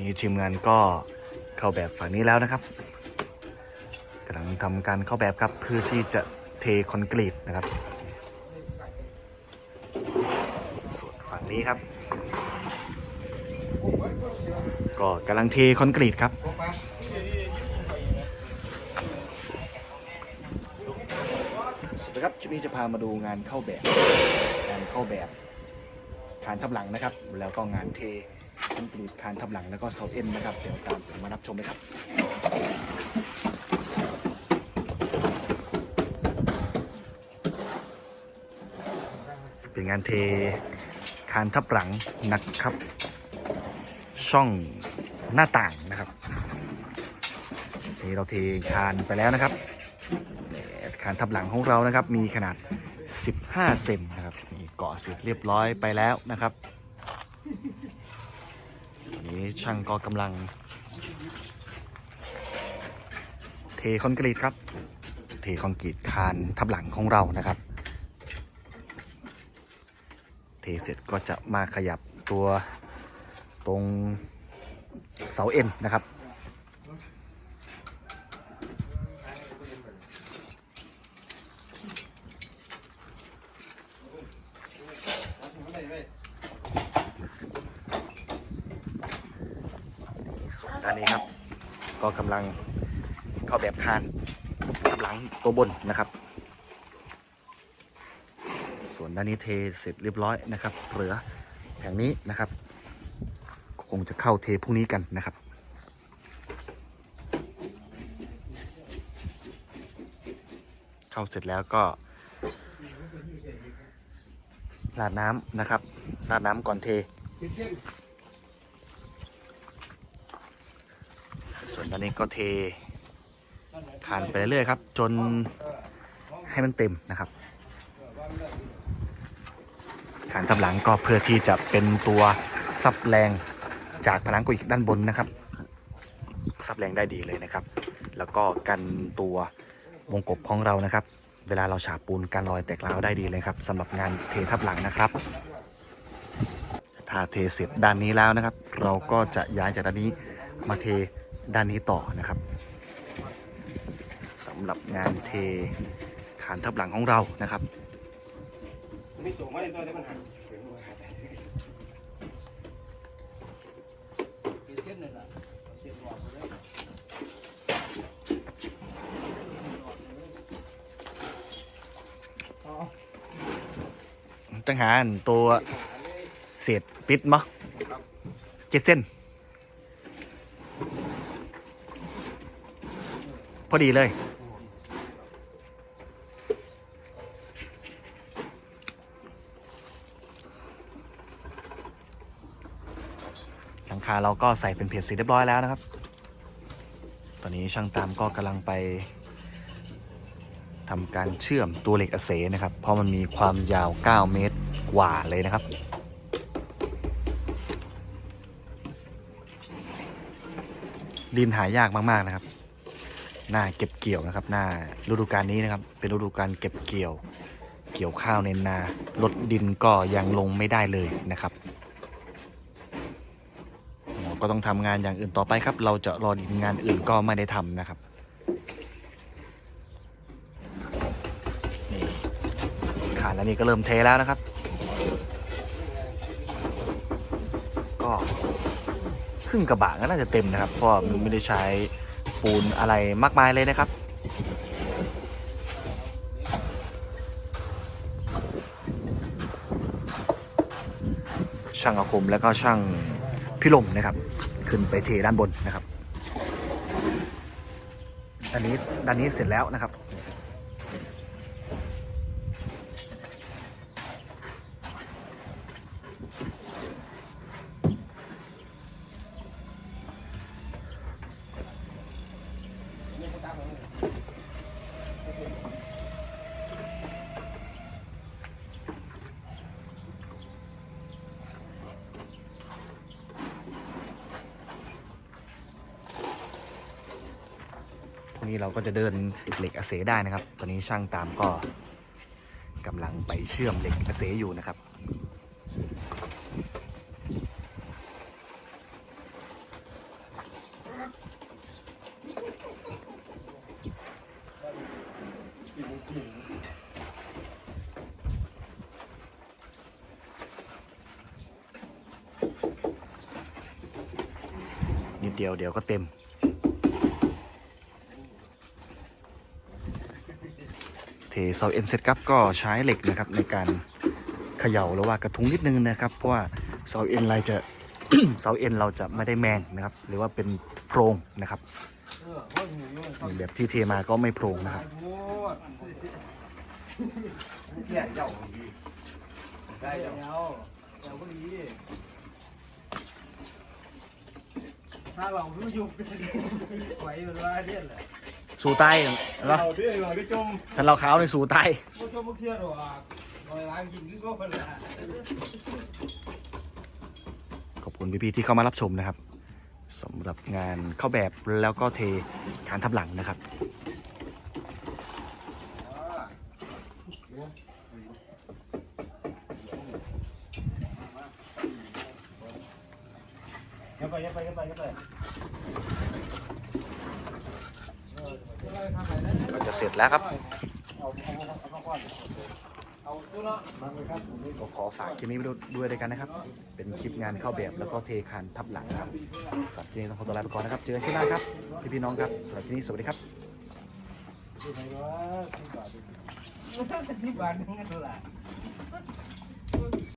นี้ทีมงานก็เข้าแบบฝั่งนี้แล้วนะครับกำลังทำการเข้าแบบครับเพื่อที่จะเทคอนกรีตนะครับ ส่วนฝั่งนี้ครับ ก็กำลังเทคอนกรีตครับสวัสดีครับคลิปนี้จะพามาดูงานเข้าแบบ งานเข้าแบบคานทับหลังนะครับ แล้วก็งานเท คอนกรีตคานทับหลังแล้วก็เสาเอ็นนะครับเดี๋ยวตามผมมารับชมเลยครับเป็นงานเทคานทับหลังนะครับ ช่องหน้าต่างนะครับนี่เราเทคานไปแล้วนะครับคานทับหลังของเรานะครับ มีขนาด 15 เซนนะครับนี่เกาะเสร็จเรียบร้อยไปแล้วนะครับ นี้ช่างก็กำลัง เทคอนกรีตครับ เทคอนกรีตคานทับหลังของเรานะครับ เทเสร็จก็จะมาขยับตัวตรงเสาเอ็นนะครับ ส่วนนี้ครับ ก็กำลังเข้าแบบคานทับหลังตัวบนนะครับ ส่วนด้านนี้เทเสร็จเรียบร้อยนะครับ เหลือแถงนี้นะครับ คงจะเข้าเทพรุ่งนี้กันนะครับเข้าเสร็จแล้วก็ราดน้ำนะครับราดน้ำก่อนเท ส่วนด้านนี้ก็เทคานไปเรื่อยๆครับ จนให้มันเต็มนะครับคานทับหลังก็เพื่อที่จะเป็นตัวซับแรงจากผนังกุยด้านบนนะครับซับแรงได้ดีเลยนะครับ แล้วก็กันตัววงกบของเรานะครับ เวลาเราฉาบปูนกันรอยแตกร้าวได้ดีเลยครับสำหรับงานเททับหลังนะครับถ้าเทเสร็จด้านนี้แล้วนะครับ เราก็จะย้ายจากด้านนี้มาเท ด้านนี้ต่อนะครับสำหรับงานเทขานทับหลังของเรานะครับไม่ตัวไม่ตัวได้ปัญหาเส้นเลยล่ะเส้นหลอดเลยจังหานตัวเศษปิดมั้เจ็ดเส้น พอดีเลย หลังคาเราก็ใส่เป็นเพจสีเรียบร้อยแล้วนะครับ ตอนนี้ช่างตามก็กำลังไปทำการเชื่อมตัวเหล็กอเสนะครับ เพราะมันมีความยาว 9 เมตรกว่าเลยนะครับดินหายากมาก ๆ นะครับ หน้าเก็บเกี่ยวนะครับ หน้าฤดูกาลนี้นะครับ เป็นฤดูกาลเก็บเกี่ยว เกี่ยวข้าวในนาลดดินก็ยังลงไม่ได้เลยนะครับก็ต้องทำงานอย่างอื่นต่อไปครับ เราจะรอดินงานอื่นก็ไม่ได้ทำนะครับนี่ขานแล้วนี่ก็เริ่มเทแล้วนะครับ ก็ครึ่งกระบะก็น่าจะเต็มนะครับ เพราะมันไม่ได้ใช้ ปูนอะไรมากมายเลยนะครับ ช่างอาคมแล้วก็ช่างพิลมนะครับ ขึ้นไปเทด้านบนนะครับด้านนี้ด้านนี้เสร็จแล้วนะครับ วกนี้เราก็จะเดินเหล็กอเซได้นะครับ ตอนนี้ช่างตามก็กำลังไปเชื่อมเหล็กอเซอยู่นะครับนิดเดียวเดี๋ยวก็เต็ม เทเสาเอ็นเสร็จครับก็ใช้เหล็กนะครับในการเขย่าหรือว่ากระทุ้งนิดนึงนะครับเพราะว่าเสาเอ็นเราจะเสาเอ็นเราจะไม่ได้แมงนะครับ หรือว่าเป็นโพรงนะครับเออว่าอนแบบที่เทมาก็ไม่โพรงนะครับโอ้ยเกี่ยเดีได้เจ้าเจ้าก็ดีถ้าเราไม่ยุบไหวมันว่าเดี่ยแหละ สู่ใต้เหรอเราเดี่ยเราก็จมถ้าเราขาวในสู่ใต้ไม่จมไม่เครียดหรอกลอยล้างกินก็คนละขอบคุณพี่ๆที่เข้ามารับชมนะครับสำหรับงานเข้าแบบแล้วก็เทฐานทับหลังนะครับอย่าไปอย่าไปอย่าไปอย่าไป ก็จะเสร็จแล้วครับก็ขอฝากคลิปนี้ไว้ด้วยด้วยกันนะครับ เป็นคลิปงานเข้าแบบแล้วก็เทคานทับหลังครับสำหรับคลิปนี้ต้องขอตัวลาไปก่อนนะครับ เจอกันที่หน้าครับ พี่พี่น้องครับสำหรับคลิปนี้สวัสดีครับสิบบาทนึงก็เท่าไหร่